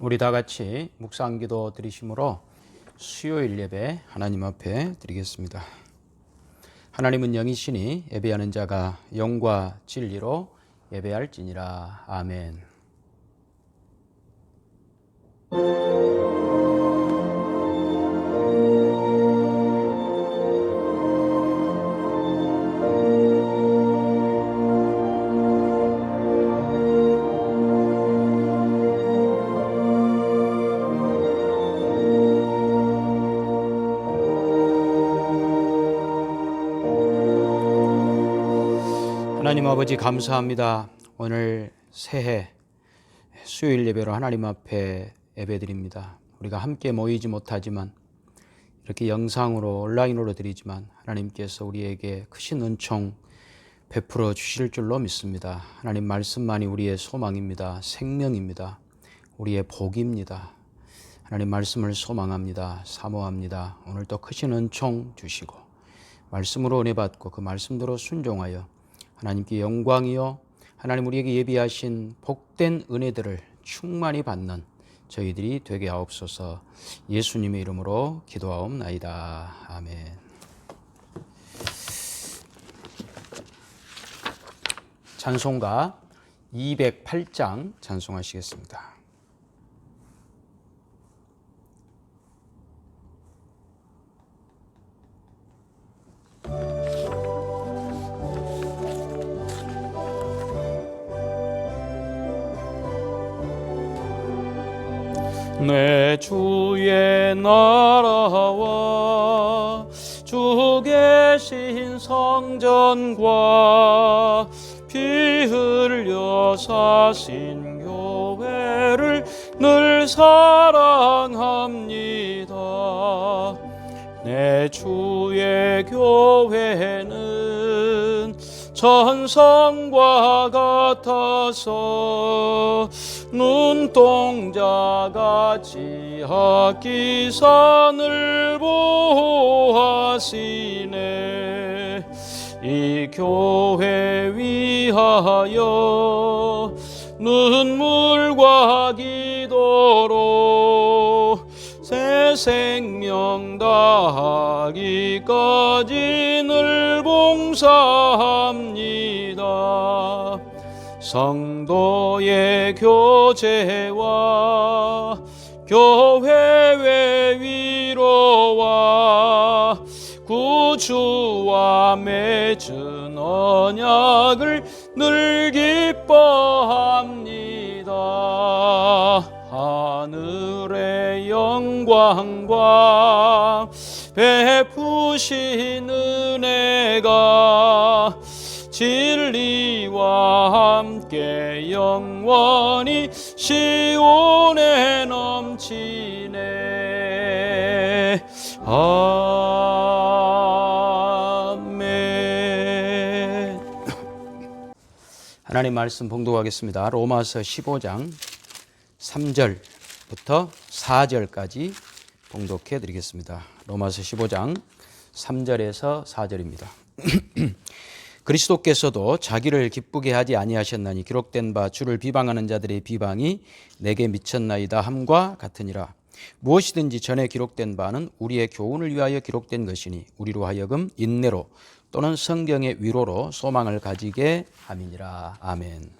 우리 다 같이 묵상 기도 드리심으로 수요일 예배 하나님 앞에 드리겠습니다. 하나님은 영이시니 예배하는 자가 영과 진리로 예배할지니라. 아멘. 아버지 감사합니다. 오늘 새해 수요일 예배로 하나님 앞에 예배드립니다. 우리가 함께 모이지 못하지만 이렇게 영상으로 온라인으로 드리지만 하나님께서 우리에게 크신 은총 베풀어 주실 줄로 믿습니다. 하나님 말씀만이 우리의 소망입니다. 생명입니다. 우리의 복입니다. 하나님 말씀을 소망합니다. 사모합니다. 오늘도 크신 은총 주시고 말씀으로 은혜 받고 그 말씀대로 순종하여 하나님께 영광이요 하나님 우리에게 예비하신 복된 은혜들을 충만히 받는 저희들이 되게 하옵소서 예수님의 이름으로 기도하옵나이다. 아멘. 찬송가 208장 찬송하시겠습니다. 내 주의 나라와 주 계신 성전과 피 흘려 사신 교회를 늘 사랑합니다. 내 주의 교회는 천성과 같아서 눈동자같이 학기산을 보하시네 이 교회 위하여 눈물과 기도로 새 생명 다하기까지 늘 봉사합니다. 성도의 교제와 교회의 위로와 구주와 맺은 언약을 늘 기뻐합니다. 하늘의 영광과 베푸신 은혜가 진 리와 함께 영원히 시온에 넘치네 아멘 하나님 말씀 봉독하겠습니다. 로마서 15장 3절부터 4절까지 봉독해 드리겠습니다. 로마서 15장 3절에서 4절입니다. 그리스도께서도 자기를 기쁘게 하지 아니하셨나니 기록된 바 주를 비방하는 자들의 비방이 내게 미쳤나이다 함과 같으니라. 무엇이든지 전에 기록된 바는 우리의 교훈을 위하여 기록된 것이니 우리로 하여금 인내로 또는 성경의 위로로 소망을 가지게 함이니라. 아멘.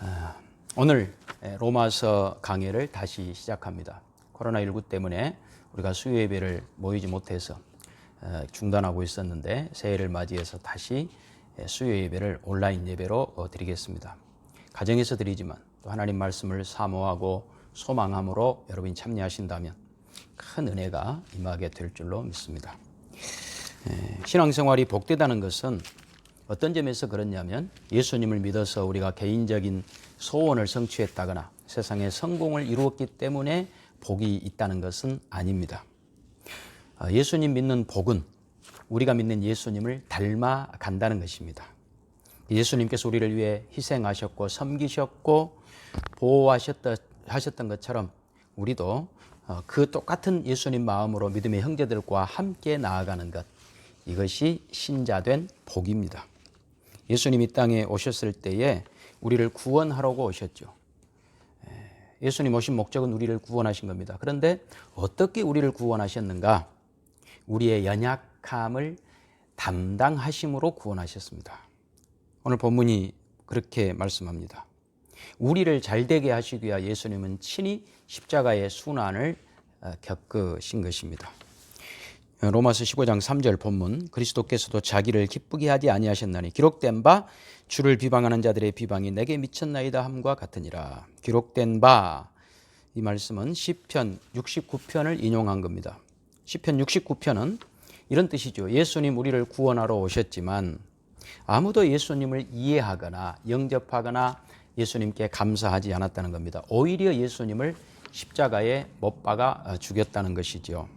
아, 오늘 로마서 강해를 다시 시작합니다. 코로나19 때문에 우리가 수요 예배를 모이지 못해서 어, 중단하고 있었는데 새해를 맞이해서 다시 수요 예배를 온라인 예배로 어, 드리겠습니다. 가정에서 드리지만 또 하나님 말씀을 사모하고 소망함으로 여러분이 참여하신다면 큰 은혜가 임하게 될 줄로 믿습니다. 신앙생활이 복되다는 것은 어떤 점에서 그렇냐면 예수님을 믿어서 우리가 개인적인 소원을 성취했다거나 세상에 성공을 이루었기 때문에 복이 있다는 것은 아닙니다. 어, 예수님 믿는 복은 우리가 믿는 예수님을 닮아 간다는 것입니다. 예수님께서 우리를 위해 희생하셨고 섬기셨고 보호하셨던 것처럼 우리도 어, 그 똑같은 예수님 마음으로 믿음의 형제들과 함께 나아가는 것 이것이 신자된 복입니다. 예수님이 땅에 오셨을 때에 우리를 구원하려고 오셨죠. 예수님 오신 목적은 우리를 구원하신 겁니다. 그런데 어떻게 우리를 구원하셨는가? 우리의 연약함을 담당하심으로 구원하셨습니다. 오늘 본문이 그렇게 말씀합니다. 우리를 잘되게 하시기 위하 예수님은 친히 십자가의 순환을 어, 겪으신 것입니다. 로마서 15장 3절 본문 그리스도께서도 자기를 기쁘게 하지 아니하셨나니 기록된 바 주를 비방하는 자들의 비방이 내게 미쳤나이다 함과 같으니라. 기록된 바 이 말씀은 시편 69편을 인용한 겁니다. 시편 69편은 이런 뜻이죠. 예수님 우리를 구원하러 오셨지만 아무도 예수님을 이해하거나 영접하거나 예수님께 감사하지 않았다는 겁니다. 오히려 예수님을 십자가에 못 박아 죽였다는 것이죠.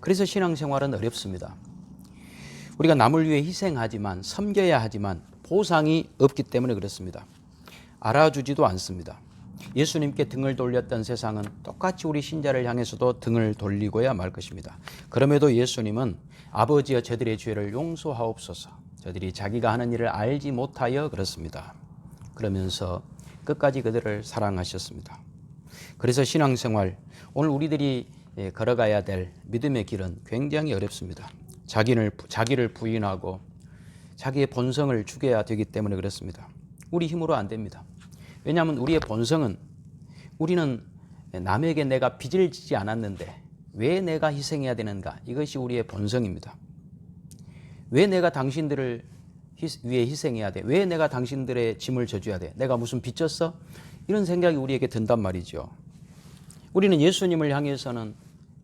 그래서 신앙생활은 어렵습니다. 우리가 남을 위해 희생하지만 섬겨야 하지만 보상이 없기 때문에 그렇습니다. 알아주지도 않습니다. 예수님께 등을 돌렸던 세상은 똑같이 우리 신자를 향해서도 등을 돌리고야 말 것입니다. 그럼에도 예수님은 아버지여 저들의 죄를 용서하옵소서. 저들이 자기가 하는 일을 알지 못하여 그렇습니다. 그러면서 끝까지 그들을 사랑하셨습니다. 그래서 신앙생활 오늘 우리들이 예, 걸어가야 될 믿음의 길은 굉장히 어렵습니다. 자기를 자기를 부인하고 자기의 본성을 죽여야 되기 때문에 그렇습니다. 우리 힘으로 안 됩니다. 왜냐하면 우리의 본성은 우리는 남에게 내가 빚을 지지 않았는데 왜 내가 희생해야 되는가? 이것이 우리의 본성입니다. 왜 내가 당신들을 위해 희생해야 돼? 왜 내가 당신들의 짐을 져줘야 돼? 내가 무슨 빚졌어? 이런 생각이 우리에게 든단 말이죠. 우리는 예수님을 향해서는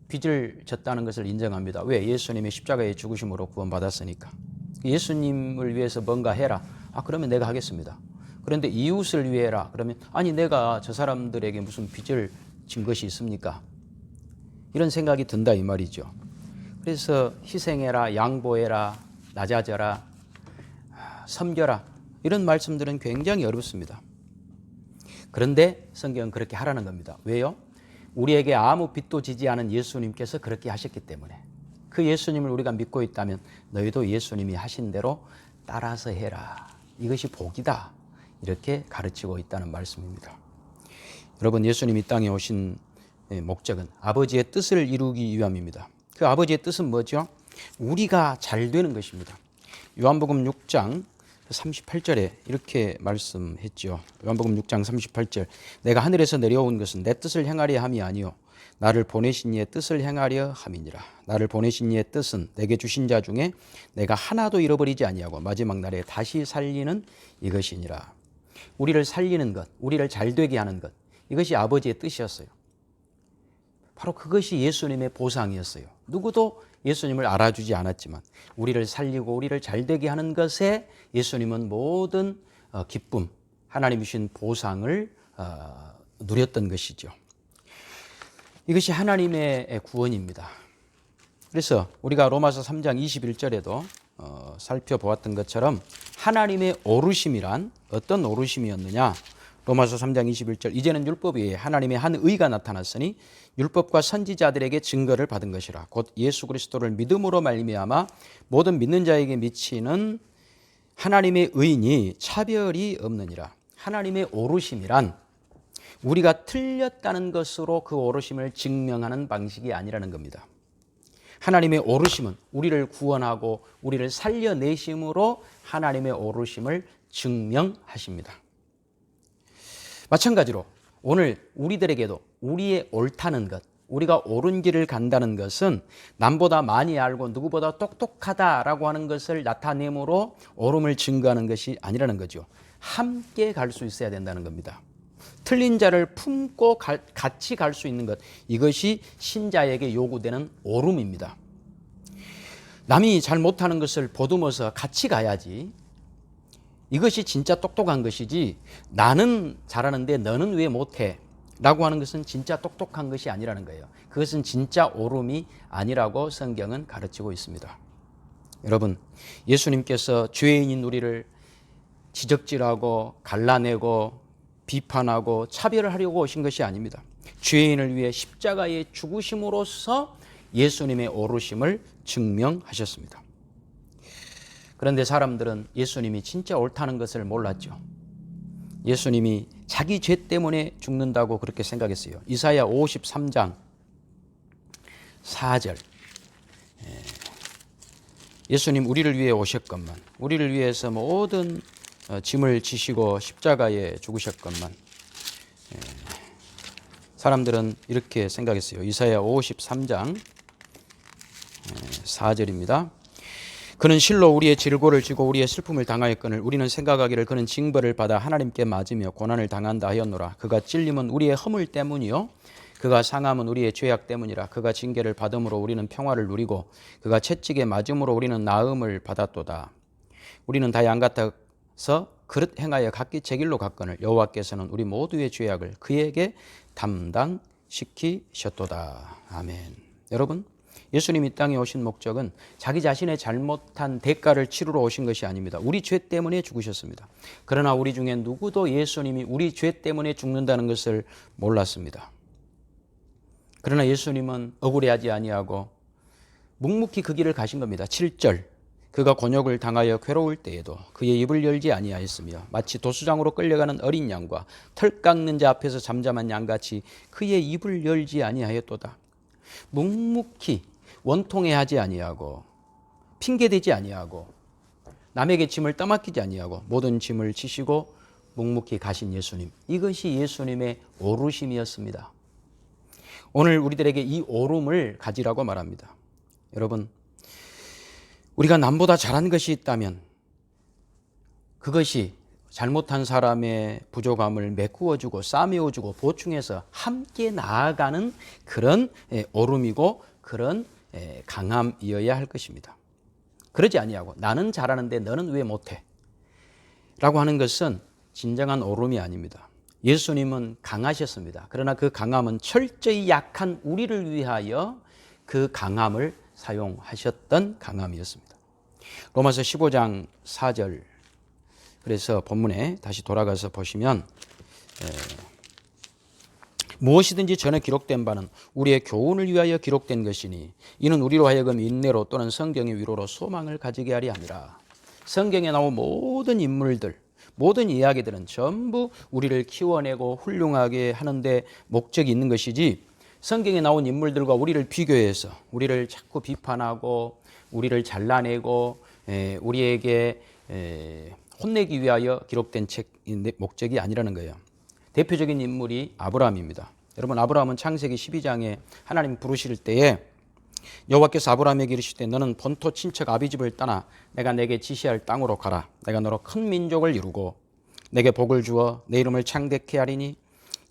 빚을 졌다는 것을 인정합니다. 왜? 예수님의 십자가의 죽으심으로 구원받았으니까. 예수님을 위해서 뭔가 해라. 아, 그러면 내가 하겠습니다. 그런데 이웃을 위해라. 그러면 아니 내가 저 사람들에게 무슨 빚을 진 것이 있습니까? 이런 생각이 든다 이 말이죠. 그래서 희생해라, 양보해라, 낮아져라, 섬겨라 이런 말씀들은 굉장히 어렵습니다. 그런데 성경은 그렇게 하라는 겁니다. 왜요? 우리에게 아무 빚도 지지 않은 예수님께서 그렇게 하셨기 때문에 그 예수님을 우리가 믿고 있다면 너희도 예수님이 하신 대로 따라서 해라. 이것이 복이다. 이렇게 가르치고 있다는 말씀입니다. 여러분 예수님이 땅에 오신 예, 목적은 아버지의 뜻을 이루기 위함입니다. 그 아버지의 뜻은 뭐죠? 우리가 잘 되는 것입니다. 요한복음 6장 38절에 이렇게 말씀했죠. 요한복음 6장 38절. 내가 하늘에서 내려온 것은 내 뜻을 행하려 함이 아니요 나를 보내신 이의 뜻을 행하려 함이니라. 나를 보내신 이의 뜻은 내게 주신 자 중에 내가 하나도 잃어버리지 아니하고 마지막 날에 다시 살리는 이것이니라. 우리를 살리는 것, 우리를 잘 되게 하는 것. 이것이 아버지의 뜻이었어요. 바로 그것이 예수님의 보상이었어요. 누구도 예수님을 알아주지 않았지만 우리를 살리고 우리를 잘 되게 하는 것에 예수님은 모든 어, 기쁨, 하나님이 주신 보상을 어, 누렸던 것이죠. 이것이 하나님의 구원입니다. 그래서 우리가 로마서 3장 21절에도 어, 살펴보았던 것처럼 하나님의 오르심이란 어떤 오르심이었느냐? 로마서 3장 21절 이제는 율법이 하나님의 한 의가 나타났으니 율법과 선지자들에게 증거를 받은 것이라 곧 예수 그리스도를 믿음으로 말미암아 모든 믿는 자에게 미치는 하나님의 의인이 차별이 없느니라 하나님의 오르심이란 우리가 틀렸다는 것으로 그 오르심을 증명하는 방식이 아니라는 겁니다. 하나님의 오르심은 우리를 구원하고 우리를 살려내심으로 하나님의 오르심을 증명하십니다. 마찬가지로 오늘 우리들에게도 우리의 옳다는 것, 우리가 옳은 길을 간다는 것은 남보다 많이 알고 누구보다 똑똑하다라고 하는 것을 나타내므로 옳음을 증거하는 것이 아니라는 거죠. 함께 갈 수 있어야 된다는 겁니다. 틀린 자를 품고 가, 같이 갈 수 있는 것 이것이 신자에게 요구되는 옳음입니다. 남이 잘 못하는 것을 보듬어서 같이 가야지 이것이 진짜 똑똑한 것이지 나는 잘하는데 너는 왜 못해? 라고 하는 것은 진짜 똑똑한 것이 아니라는 거예요. 그것은 진짜 옳음이 아니라고 성경은 가르치고 있습니다. 여러분, 예수님께서 죄인인 우리를 지적질하고 갈라내고 비판하고 차별하려고 오신 것이 아닙니다. 죄인을 위해 십자가의 죽으심으로써 예수님의 오르심을 증명하셨습니다. 그런데 사람들은 예수님이 진짜 옳다는 것을 몰랐죠. 예수님이 자기 죄 때문에 죽는다고 그렇게 생각했어요. 이사야 53장 4절. 예. 예수님 우리를 위해 오셨건만 우리를 위해서 모든 어, 짐을 지시고 십자가에 죽으셨건만 예. 사람들은 이렇게 생각했어요. 이사야 53장 4절입니다. 그는 실로 우리의 질고를 지고 우리의 슬픔을 당하였거늘 우리는 생각하기를 그는 징벌을 받아 하나님께 맞으며 고난을 당한다 하였노라. 그가 찔림은 우리의 허물 때문이요 그가 상함은 우리의 죄악 때문이라. 그가 징계를 받음으로 우리는 평화를 누리고 그가 채찍에 맞음으로 우리는 나음을 받았도다. 우리는 다 양 같아 서 그릇 행하여 각기 제 길로 갔거늘 여호와께서는 우리 모두의 죄악을 그에게 담당시키셨도다. 아멘. 여러분 예수님 이 땅에 오신 목적은 자기 자신의 잘못한 대가를 치르러 오신 것이 아닙니다. 우리 죄 때문에 죽으셨습니다. 그러나 우리 중에 누구도 예수님이 우리 죄 때문에 죽는다는 것을 몰랐습니다. 그러나 예수님은 억울해하지 아니하고 묵묵히 그 길을 가신 겁니다. 7절. 그가 곤욕을 당하여 괴로울 때에도 그의 입을 열지 아니하였으며 마치 도수장으로 끌려가는 어린 양과 털 깎는 자 앞에서 잠잠한 양같이 그의 입을 열지 아니하였도다. 묵묵히 원통해하지 아니하고 핑계대지 아니하고 남에게 짐을 떠맡기지 아니하고 모든 짐을 지시고 묵묵히 가신 예수님. 이것이 예수님의 오르심이었습니다. 오늘 우리들에게 이 오름을 가지라고 말합니다. 여러분, 우리가 남보다 잘한 것이 있다면 그것이 잘못한 사람의 부족함을 메꾸어주고 싸매어주고 보충해서 함께 나아가는 그런 오름이고 그런 강함이어야 할 것입니다. 그러지 아니하고 나는 잘하는데 너는 왜 못해? 라고 하는 것은 진정한 오름이 아닙니다. 예수님은 강하셨습니다. 그러나 그 강함은 철저히 약한 우리를 위하여 그 강함을 사용하셨던 강함이었습니다. 로마서 15장 4절 그래서 본문에 다시 돌아가서 보시면 무엇이든지 전에 기록된 바는 우리의 교훈을 위하여 기록된 것이니 이는 우리로 하여금 인내로 또는 성경의 위로로 소망을 가지게 하리 함이라. 성경에 나온 모든 인물들, 모든 이야기들은 전부 우리를 키워내고 훌륭하게 하는데 목적이 있는 것이지 성경에 나온 인물들과 우리를 비교해서 우리를 자꾸 비판하고 우리를 잘라내고 우리에게 혼내기 위하여 기록된 책 목적이 아니라는 거예요. 대표적인 인물이 아브라함입니다. 여러분 아브라함은 창세기 12장에 하나님 부르실 때에 여호와께서 아브라함에게 이르시되 너는 본토 친척 아비 집을 떠나 내가 내게 지시할 땅으로 가라. 내가 너로 큰 민족을 이루고 내게 복을 주어 내 이름을 창대케 하리니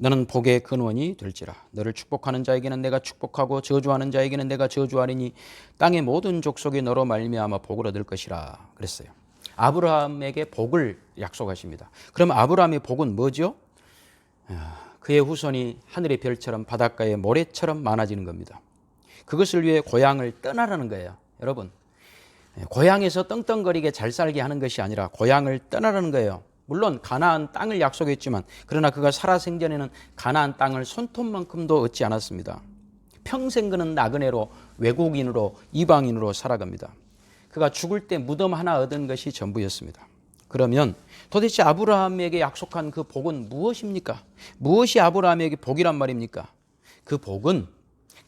너는 복의 근원이 될지라. 너를 축복하는 자에게는 내가 축복하고 저주하는 자에게는 내가 저주하리니 땅의 모든 족속이 너로 말미암아 복을 얻을 것이라. 그랬어요. 아브라함에게 복을 약속하십니다. 그럼 아브라함의 복은 뭐죠? 그의 후손이 하늘의 별처럼 바닷가의 모래처럼 많아지는 겁니다. 그것을 위해 고향을 떠나라는 거예요. 여러분, 고향에서 떵떵거리게 잘 살게 하는 것이 아니라 고향을 떠나라는 거예요. 물론 가나안 땅을 약속했지만 그러나 그가 살아 생전에는 가나안 땅을 손톱만큼도 얻지 않았습니다. 평생 그는 나그네로 외국인으로 이방인으로 살아갑니다. 그가 죽을 때 무덤 하나 얻은 것이 전부였습니다. 그러면 도대체 아브라함에게 약속한 그 복은 무엇입니까? 무엇이 아브라함에게 복이란 말입니까? 그 복은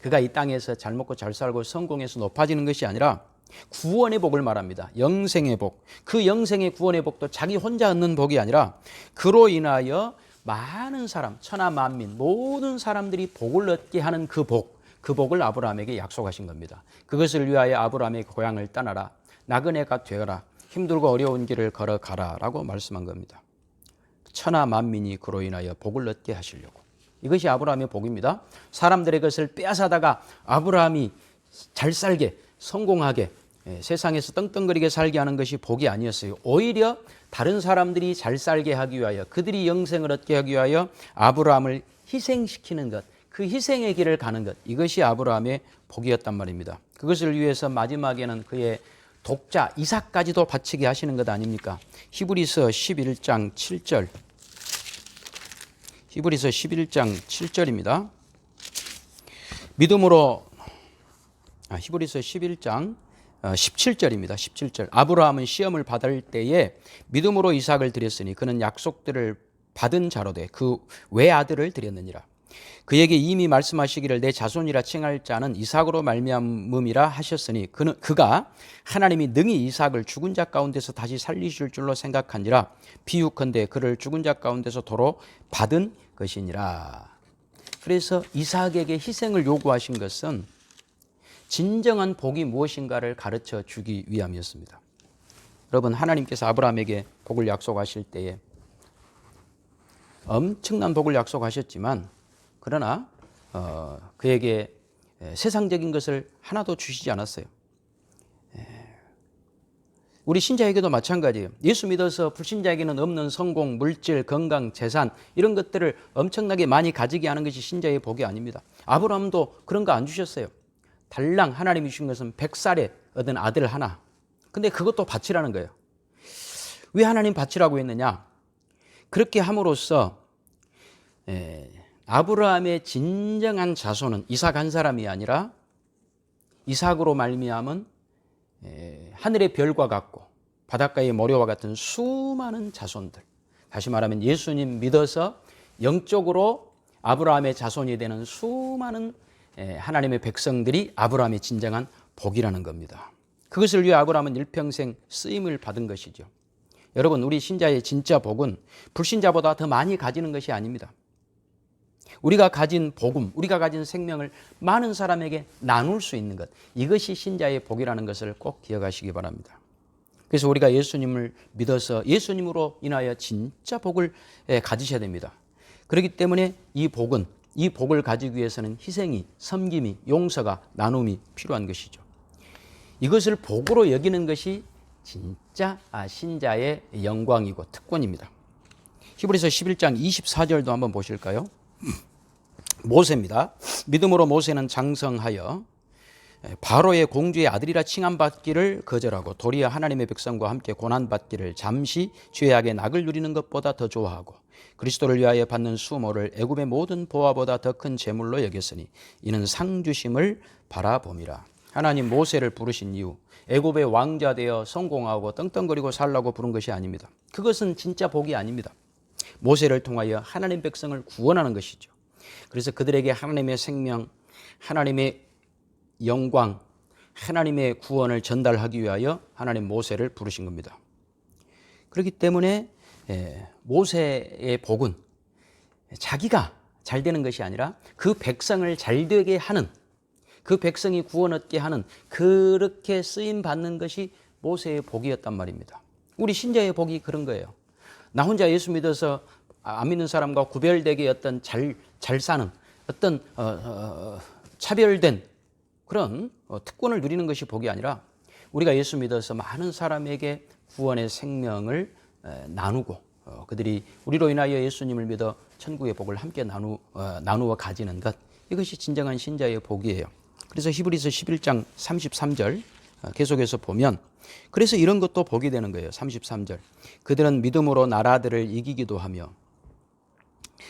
그가 이 땅에서 잘 먹고 잘 살고 성공해서 높아지는 것이 아니라 구원의 복을 말합니다. 영생의 복. 그 영생의 구원의 복도 자기 혼자 얻는 복이 아니라 그로 인하여 많은 사람, 천하 만민, 모든 사람들이 복을 얻게 하는 그 복, 그 복을 아브라함에게 약속하신 겁니다. 그것을 위하여 아브라함의 고향을 떠나라. 나그네가 되어라. 힘들고 어려운 길을 걸어가라 라고 말씀한 겁니다. 천하 만민이 그로 인하여 복을 얻게 하시려고. 이것이 아브라함의 복입니다. 사람들의 것을 빼앗아다가 아브라함이 잘 살게 성공하게 예, 세상에서 떵떵거리게 살게 하는 것이 복이 아니었어요. 오히려 다른 사람들이 잘 살게 하기 위하여 그들이 영생을 얻게 하기 위하여 아브라함을 희생시키는 것, 그 희생의 길을 가는 것 이것이 아브라함의 복이었단 말입니다. 그것을 위해서 마지막에는 그의 독자 이삭까지도 바치게 하시는 것 아닙니까? 히브리서 11장 7절. 히브리서 11장 7절입니다. 믿음으로 아, 히브리서 11장 17절입니다. 어, 17절. 아브라함은 시험을 받을 때에 믿음으로 이삭을 드렸으니 그는 약속들을 받은 자로 돼 그 외아들을 드렸느니라. 그에게 이미 말씀하시기를 내 자손이라 칭할 자는 이삭으로 말미암음이라 하셨으니 그는 그가 하나님이 능히 이삭을 죽은 자 가운데서 다시 살리실 줄로 생각하니라 비유컨대 그를 죽은 자 가운데서 도로 받은 것이니라. 그래서 이삭에게 희생을 요구하신 것은 진정한 복이 무엇인가를 가르쳐 주기 위함이었습니다. 여러분 하나님께서 아브라함에게 복을 약속하실 때에 엄청난 복을 약속하셨지만 그러나 어, 그에게 세상적인 것을 하나도 주시지 않았어요. 우리 신자에게도 마찬가지예요. 예수 믿어서 불신자에게는 없는 성공, 물질, 건강, 재산 이런 것들을 엄청나게 많이 가지게 하는 것이 신자의 복이 아닙니다. 아브라함도 그런 거 안 주셨어요. 달랑 하나님이 주신 것은 백살에 얻은 아들 하나. 근데 그것도 바치라는 거예요. 왜 하나님 바치라고 했느냐? 그렇게 함으로써 에, 아브라함의 진정한 자손은 이삭 한 사람이 아니라 이삭으로 말미암은 하늘의 별과 같고 바닷가의 모래와 같은 수많은 자손들. 다시 말하면 예수님 믿어서 영적으로 아브라함의 자손이 되는 수많은 하나님의 백성들이 아브라함의 진정한 복이라는 겁니다. 그것을 위해 아브라함은 일평생 쓰임을 받은 것이죠. 여러분, 우리 신자의 진짜 복은 불신자보다 더 많이 가지는 것이 아닙니다. 우리가 가진 복음, 우리가 가진 생명을 많은 사람에게 나눌 수 있는 것. 이것이 신자의 복이라는 것을 꼭 기억하시기 바랍니다. 그래서 우리가 예수님을 믿어서 예수님으로 인하여 진짜 복을 가지셔야 됩니다. 그렇기 때문에 이 복은 이 복을 가지기 위해서는 희생이, 섬김이, 용서가, 나눔이 필요한 것이죠. 이것을 복으로 여기는 것이 진짜 아, 신자의 영광이고 특권입니다. 히브리서 11장 24절도 한번 보실까요? 모세입니다. 믿음으로 모세는 장성하여 바로의 공주의 아들이라 칭함받기를 거절하고 도리어 하나님의 백성과 함께 고난받기를 잠시 죄악의 낙을 누리는 것보다 더 좋아하고 그리스도를 위하여 받는 수모를 애굽의 모든 보화보다 더 큰 재물로 여겼으니 이는 상주심을 바라봄이라. 하나님 모세를 부르신 이유 애굽의 왕자 되어 성공하고 떵떵거리고 살라고 부른 것이 아닙니다. 그것은 진짜 복이 아닙니다. 모세를 통하여 하나님 백성을 구원하는 것이죠. 그래서 그들에게 하나님의 생명, 하나님의 영광, 하나님의 구원을 전달하기 위하여 하나님 모세를 부르신 겁니다. 그렇기 때문에 예, 모세의 복은 자기가 잘 되는 것이 아니라 그 백성을 잘 되게 하는 그 백성이 구원 얻게 하는 그렇게 쓰임 받는 것이 모세의 복이었단 말입니다. 우리 신자의 복이 그런 거예요. 나 혼자 예수 믿어서 안 믿는 사람과 구별되게 어떤 잘, 잘 사는 어떤 어, 어, 차별된 그런 어, 특권을 누리는 것이 복이 아니라 우리가 예수 믿어서 많은 사람에게 구원의 생명을 에, 나누고 어, 그들이 우리로 인하여 예수님을 믿어 천국의 복을 함께 나누, 어, 나누어 가지는 것 이것이 진정한 신자의 복이에요. 그래서 히브리서 11장 33절 어, 계속해서 보면 그래서 이런 것도 복이 되는 거예요. 33절. 그들은 믿음으로 나라들을 이기기도 하며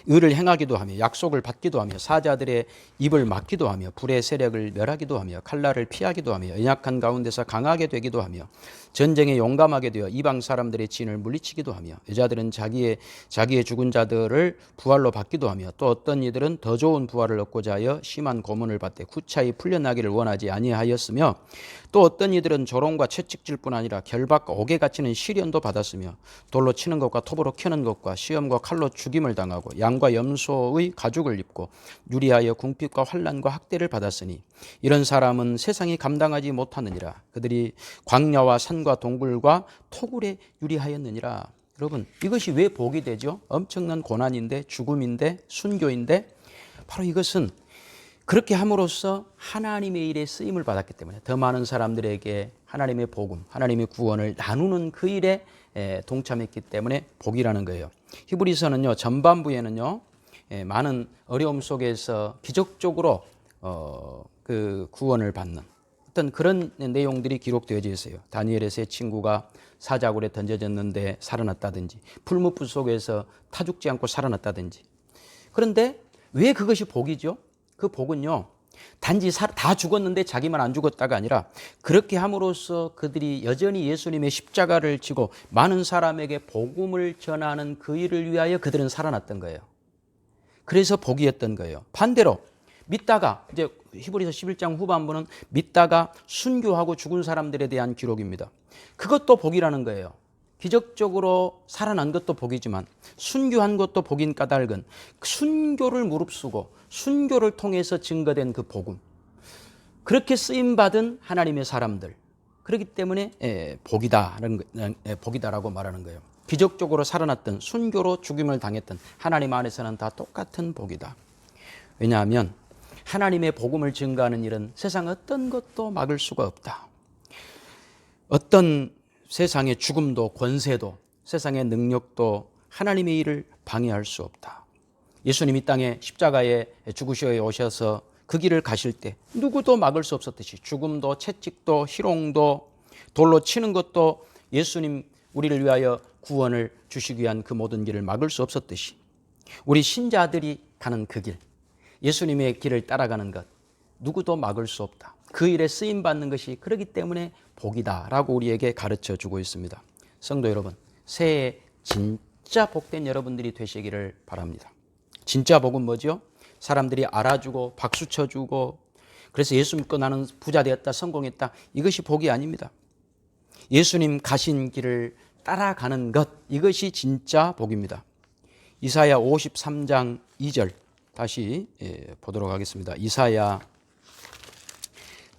의를 행하기도 하며 약속을 받기도 하며 사자들의 입을 막기도 하며 불의 세력을 멸하기도 하며 칼날을 피하기도 하며 연약한 가운데서 강하게 되기도 하며 전쟁에 용감하게 되어 이방 사람들의 진을 물리치기도 하며 여자들은 자기의 자기의 죽은 자들을 부활로 받기도 하며 또 어떤 이들은 더 좋은 부활을 얻고자 하여 심한 고문을 받되 구차히 풀려나기를 원하지 아니하였으며 또 어떤 이들은 조롱과 채찍질뿐 아니라 결박과 옥에 갇히는 시련도 받았으며 돌로 치는 것과 톱으로 켜는 것과 시험과 칼로 죽임을 당하고 양과 염소의 가죽을 입고 유리하여 궁핍과 환란과 학대를 받았으니 이런 사람은 세상이 감당하지 못하느니라. 그들이 광야와 산과 동굴과 토굴에 유리하였느니라. 여러분 이것이 왜 복이 되죠? 엄청난 고난인데 죽음인데 순교인데? 바로 이것은 그렇게 함으로써 하나님의 일에 쓰임을 받았기 때문에 더 많은 사람들에게 하나님의 복음, 하나님의 구원을 나누는 그 일에 동참했기 때문에 복이라는 거예요. 히브리서는요 전반부에는요 많은 어려움 속에서 기적적으로 어, 그 구원을 받는 어떤 그런 내용들이 기록되어져 있어요. 다니엘의 세 친구가 사자굴에 던져졌는데 살아났다든지 풀무불 속에서 타 죽지 않고 살아났다든지 그런데 왜 그것이 복이죠? 그 복은요 단지 사- 다 죽었는데 자기만 안 죽었다가 아니라 그렇게 함으로써 그들이 여전히 예수님의 십자가를 지고 많은 사람에게 복음을 전하는 그 일을 위하여 그들은 살아났던 거예요. 그래서 복이었던 거예요. 반대로 믿다가 이제 히브리서 11장 후반부는 믿다가 순교하고 죽은 사람들에 대한 기록입니다. 그것도 복이라는 거예요. 기적적으로 살아난 것도 복이지만 순교한 것도 복인 까닭은 순교를 무릅쓰고 순교를 통해서 증거된 그 복음. 그렇게 쓰임 받은 하나님의 사람들. 그렇기 때문에 예, 복이다라는 거- 예, 복이다라고 말하는 거예요. 기적적으로 살아났던 순교로 죽임을 당했던 하나님 안에서는 다 똑같은 복이다. 왜냐하면 하나님의 복음을 증거하는 일은 세상 어떤 것도 막을 수가 없다. 어떤 세상의 죽음도 권세도 세상의 능력도 하나님의 일을 방해할 수 없다. 예수님이 땅에 십자가에 죽으셔 오셔서 그 길을 가실 때 누구도 막을 수 없었듯이 죽음도 채찍도 희롱도 돌로 치는 것도 예수님 우리를 위하여 구원을 주시기 위한 그 모든 길을 막을 수 없었듯이 우리 신자들이 가는 그 길, 예수님의 길을 따라가는 것 누구도 막을 수 없다. 그 일에 쓰임 받는 것이 그러기 때문에 복이다라고 우리에게 가르쳐 주고 있습니다. 성도 여러분, 새해 진짜 복된 여러분들이 되시기를 바랍니다. 진짜 복은 뭐죠? 사람들이 알아주고 박수 쳐주고 그래서 예수 믿고 나는 부자 되었다 성공했다 이것이 복이 아닙니다. 예수님 가신 길을 따라가는 것 이것이 진짜 복입니다. 이사야 53장 2절 다시 예, 보도록 하겠습니다. 이사야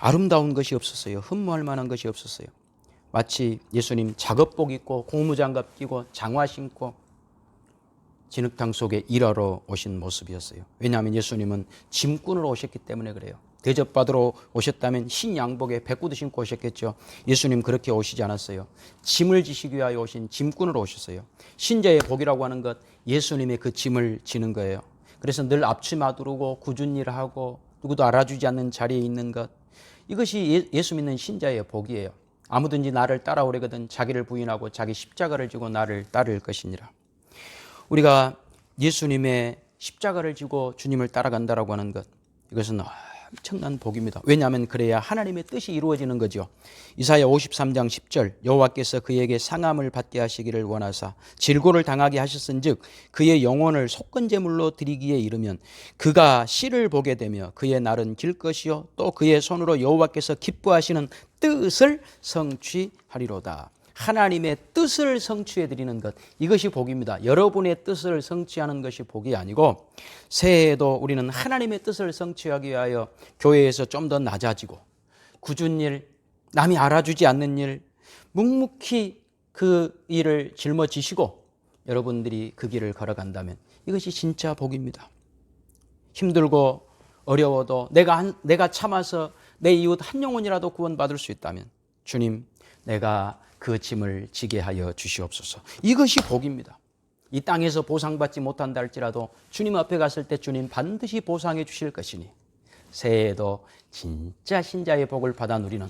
아름다운 것이 없었어요. 흠모할 만한 것이 없었어요. 마치 예수님 작업복 입고 고무장갑 끼고 장화 신고 진흙탕 속에 일하러 오신 모습이었어요. 왜냐하면 예수님은 짐꾼으로 오셨기 때문에 그래요. 대접받으러 오셨다면 흰 양복에 백구두 신고 오셨겠죠. 예수님 그렇게 오시지 않았어요. 짐을 지시기 위하여 오신 짐꾼으로 오셨어요. 신자의 복이라고 하는 것 예수님의 그 짐을 지는 거예요. 그래서 늘 앞치마 두르고 굳은 일을 하고 누구도 알아주지 않는 자리에 있는 것 이것이 예- 예수 믿는 신자의 복이에요. 아무든지 나를 따라오려거든 자기를 부인하고 자기 십자가를 지고 나를 따를 것이니라. 우리가 예수님의 십자가를 지고 주님을 따라간다라고 하는 것 이것은 엄청난 복입니다. 왜냐하면 그래야 하나님의 뜻이 이루어지는 거죠. 이사야 53장 10절 여호와께서 그에게 상함을 받게 하시기를 원하사 질고를 당하게 하셨은즉 그의 영혼을 속건제물로 드리기에 이르면 그가 씨를 보게 되며 그의 날은 길 것이요 또 그의 손으로 여호와께서 기뻐하시는 뜻을 성취하리로다. 하나님의 뜻을 성취해 드리는 것 이것이 복입니다. 여러분의 뜻을 성취하는 것이 복이 아니고 새해에도 우리는 하나님의 뜻을 성취하기 위하여 교회에서 좀 더 낮아지고 굳은 일, 남이 알아주지 않는 일, 묵묵히 그 일을 짊어지시고 여러분들이 그 길을 걸어간다면 이것이 진짜 복입니다. 힘들고 어려워도 내가 한, 내가 참아서 내 이웃 한 영혼이라도 구원받을 수 있다면 주님 내가 그 짐을 지게 하여 주시옵소서. 이것이 복입니다. 이 땅에서 보상받지 못한다 할지라도 주님 앞에 갔을 때 주님 반드시 보상해 주실 것이니 새해에도 진짜 신자의 복을 받아 누리는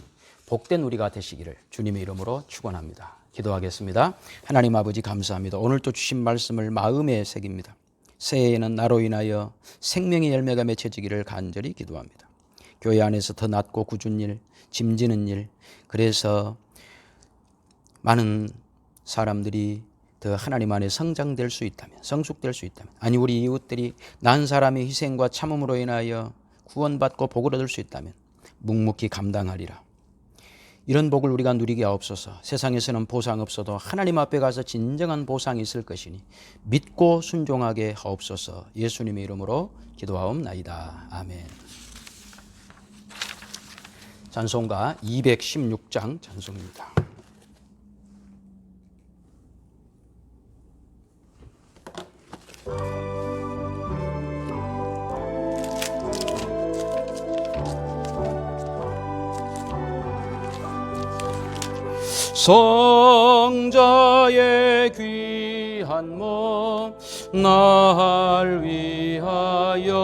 복된 우리가 되시기를 주님의 이름으로 축원합니다. 기도하겠습니다. 하나님 아버지 감사합니다. 오늘 또 주신 말씀을 마음에 새깁니다. 새해에는 나로 인하여 생명의 열매가 맺혀지기를 간절히 기도합니다. 교회 안에서 더 낮고 굳은 일, 짐지는 일, 그래서 많은 사람들이 더 하나님 안에 성장될 수 있다면, 성숙될 수 있다면, 아니 우리 이웃들이 난 사람의 희생과 참음으로 인하여 구원받고 복을 얻을 수 있다면 묵묵히 감당하리라. 이런 복을 우리가 누리게 하옵소서. 세상에서는 보상 없어도 하나님 앞에 가서 진정한 보상이 있을 것이니 믿고 순종하게 하옵소서. 예수님의 이름으로 기도하옵나이다. 아멘. 찬송가 216장 찬송입니다. 성자의 귀한 몸 날 위하여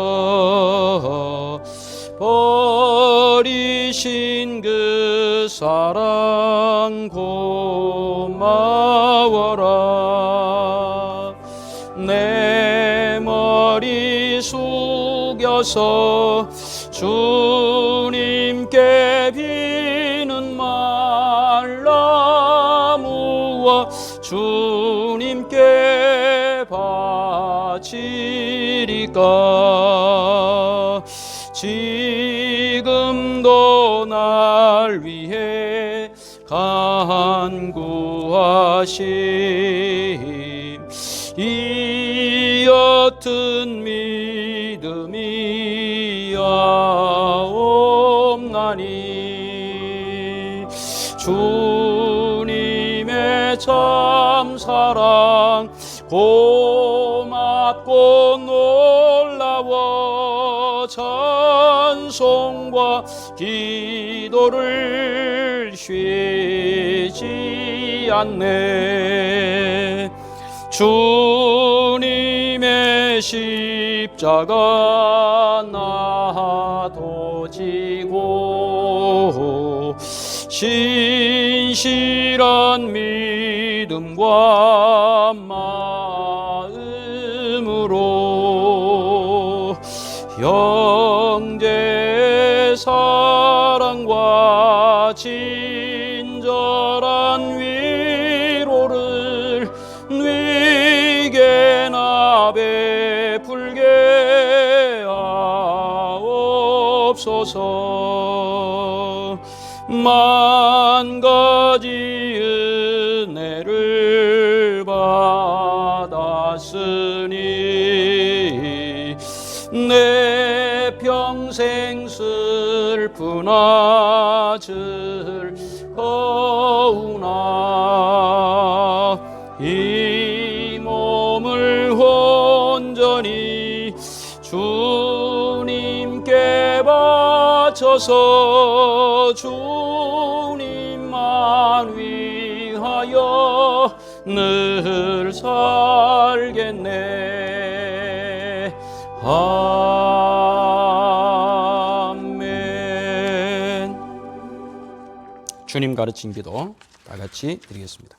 버리신 그 사랑 고마워라. 숙여서. 주님께 비는 말라 무와 주님께 바치리까. 지금도 날 위해 간구하심 이 옅은 믿음이야 없나니. 주님의 참 사랑 고맙고 놀라워 찬송과 기도를 쉬지 않네. 주 십자가 나도 지고 신실한 믿음과 마음으로 형제의 사랑과 친절한 위 하옵소서 만 가지 은혜를 받았으니 내 평생 슬프나 바쳐서 주님만 위하여 늘 살겠네 아멘 주님 가르친 기도 다 같이 드리겠습니다.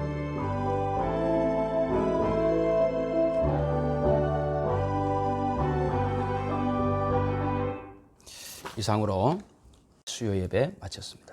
이상으로 수요 예배 마쳤습니다.